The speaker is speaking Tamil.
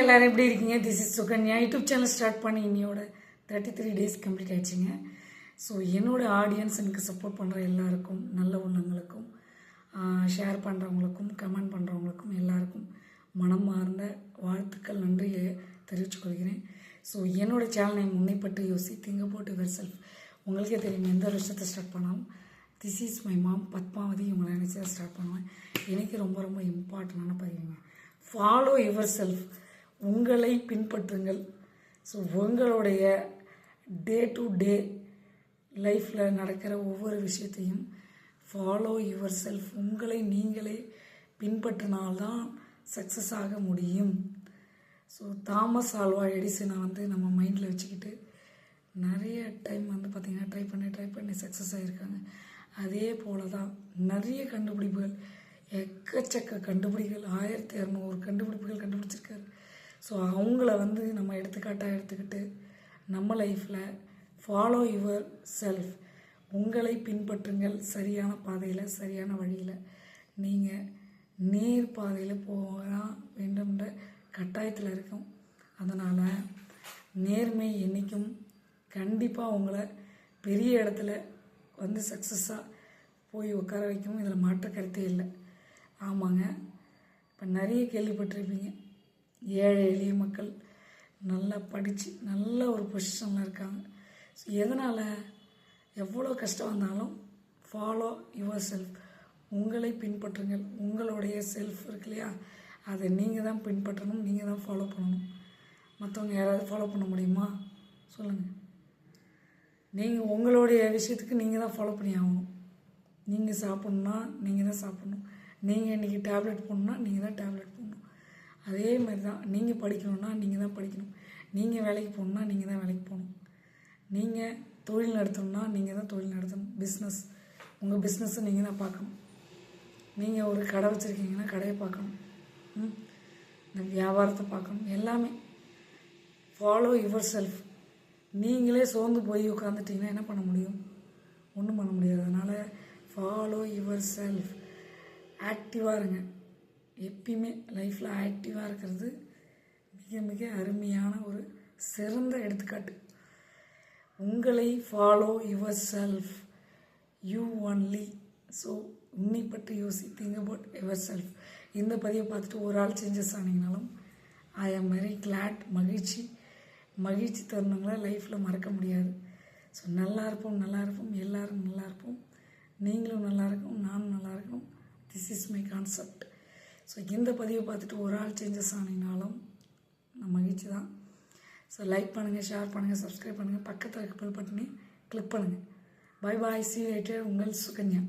எல்லோரும் எப்படி இருக்கீங்க? This is Sukanya. YouTube channel start பண்ணி இன்னையோட தேர்ட்டி த்ரீ டேஸ் கம்ப்ளீட் ஆயிடுச்சுங்க. ஸோ என்னோட ஆடியன்ஸ் எனக்கு சப்போர்ட் பண்ணுற எல்லாருக்கும் நல்ல உள்ளங்களுக்கும் ஷேர் பண்ணுறவங்களுக்கும் கமெண்ட் பண்ணுறவங்களுக்கும் எல்லாருக்கும் மனம் மார்ந்த வாழ்த்துக்கள் நன்றியை தெரிவித்துக்கொள்கிறேன் ஸோ என்னோடய சேனலை முன்னைப்பட்டு யோசி திங்க போட்டு யுவர் செல்ஃப் உங்களுக்கே தெரியும் எந்த வருஷத்தை ஸ்டார்ட் பண்ணாலும் this is my mom Padmavathi இவங்களை நினச்சி ஸ்டார்ட் பண்ணுவேன். எனக்கு ரொம்ப ரொம்ப இம்பார்ட்டண்டான பதிவுங்க. ஃபாலோ யுவர் செல்ஃப் உங்களை பின்பற்றுங்கள். ஸோ உங்களுடைய டே டு டே லைஃப்பில் நடக்கிற ஒவ்வொரு விஷயத்தையும் ஃபாலோ யுவர் செல்ஃப் உங்களை நீங்களே பின்பற்றினால்தான் சக்ஸஸ் ஆக முடியும். ஸோ தாமஸ் ஆல்வா எடிசனை வந்து நம்ம மைண்டில் வச்சுக்கிட்டு நிறைய டைம் வந்து பார்த்திங்கன்னா ட்ரை பண்ணி ட்ரை பண்ணி சக்ஸஸ் ஆகியிருக்காங்க அதே போல தான் நிறைய கண்டுபிடிப்புகள் எக்கச்சக்க கண்டுபிடிப்புகள் ஆயிரத்தி இரநூறு கண்டுபிடிப்புகள் கண்டுபிடிச்சிருக்காரு ஸோ அவங்கள வந்து நம்ம எடுத்துக்காட்டாக எடுத்துக்கிட்டு நம்ம லைஃப்பில் ஃபாலோ யுவர் செல்ஃப் உங்களை பின்பற்றுங்கள் சரியான பாதையில் சரியான வழியில். நீங்கள் நேர் பாதையில் போக வேண்டும்ன்ற கட்டாயத்தில் இருக்கும். அதனால் நேர்மை என்றைக்கும் கண்டிப்பாக உங்களை பெரிய இடத்துல வந்து சக்ஸஸாக போய் உட்கார வைக்கும். இதில் மாற்ற கருத்தே இல்லை. ஆமாங்க. இப்போ நிறைய கேள்விப்பட்டிருப்பீங்க. ஏழை எளிய மக்கள் நல்லா படித்து நல்ல ஒரு பொசிஷனில் இருக்காங்க. ஸோ எதனால்? எவ்வளோ கஷ்டம் வந்தாலும் ஃபாலோ யுவர் செல்ஃப் உங்களை பின்பற்றுங்கள். உங்களுடைய செல்ஃப் இருக்கு இல்லையா? அதை நீங்கள் தான் பின்பற்றணும் நீங்கள் தான் ஃபாலோ பண்ணணும். மற்றவங்க யாராவது ஃபாலோ பண்ண முடியுமா? சொல்லுங்கள் நீங்கள் உங்களுடைய விஷயத்துக்கு நீங்கள் தான் ஃபாலோ பண்ணி ஆகணும். நீங்கள் சாப்பிட்ணுன்னா நீங்கள் தான் சாப்பிட்ணும். நீங்கள் இன்றைக்கி டேப்லெட் போடணுன்னா நீங்கள் தான் டேப்லெட் அதே மாதிரி தான். நீங்கள் படிக்கணுன்னா நீங்கள் தான் படிக்கணும். நீங்கள் வேலைக்கு போகணுன்னா நீங்கள் தான் வேலைக்கு போகணும். நீங்கள் தொழில் நடத்தணும்னா நீங்கள் தான் தொழில் நடத்தணும். பிஸ்னஸ் உங்கள் பிஸ்னஸை நீங்கள் தான் பார்க்கணும். நீங்கள் ஒரு கடை வச்சுருக்கீங்கன்னா கடையை பார்க்கணும். ம்? இந்த வியாபாரத்தை பார்க்கணும். எல்லாமே. ஃபாலோ யுவர் செல்ஃப் நீங்களே சோர்ந்து போய் உட்காந்துட்டிங்கன்னா என்ன பண்ண முடியும்? ஒன்றும் பண்ண முடியாது. அதனால் ஃபாலோ யுவர் செல்ஃப் ஆக்டிவாக இருங்க. எப்பயுமே லைஃப்பில் ஆக்டிவாக இருக்கிறது மிக மிக அருமையான ஒரு சிறந்த எடுத்துக்காட்டு. உங்களை follow yourself you only so உன்னை பற்றி யோசி திங்க் அபவுட் யுவர் செல்ஃப் இந்த பதிவை பார்த்துட்டு ஒரு ஆள் changes ஆனீங்கனாலும் I am very glad மகிழ்ச்சி. மகிழ்ச்சி தருணங்களை லைஃப்பில் மறக்க முடியாது. ஸோ நல்லா இருப்போம் நல்லா இருப்போம். எல்லோரும் நல்லா இருப்போம். நீங்களும் நல்லா இருக்கும் நானும் நல்லா இருக்கணும். This is my concept so இந்த பதிவை பார்த்துட்டு ஒரு ஆள் சேஞ்சஸ் ஆனீங்கனாலும் நான் மகிழ்ச்சி தான் ஸோ லைக் பண்ணுங்கள் ஷேர் பண்ணுங்கள் சப்ஸ்கிரைப் பண்ணுங்கள் பக்கத்தில் இருக்க பெல் பட்டனே கிளிக் பண்ணுங்கள் பை பாய் சி லைட்டர் உங்கள் சுகன்யா.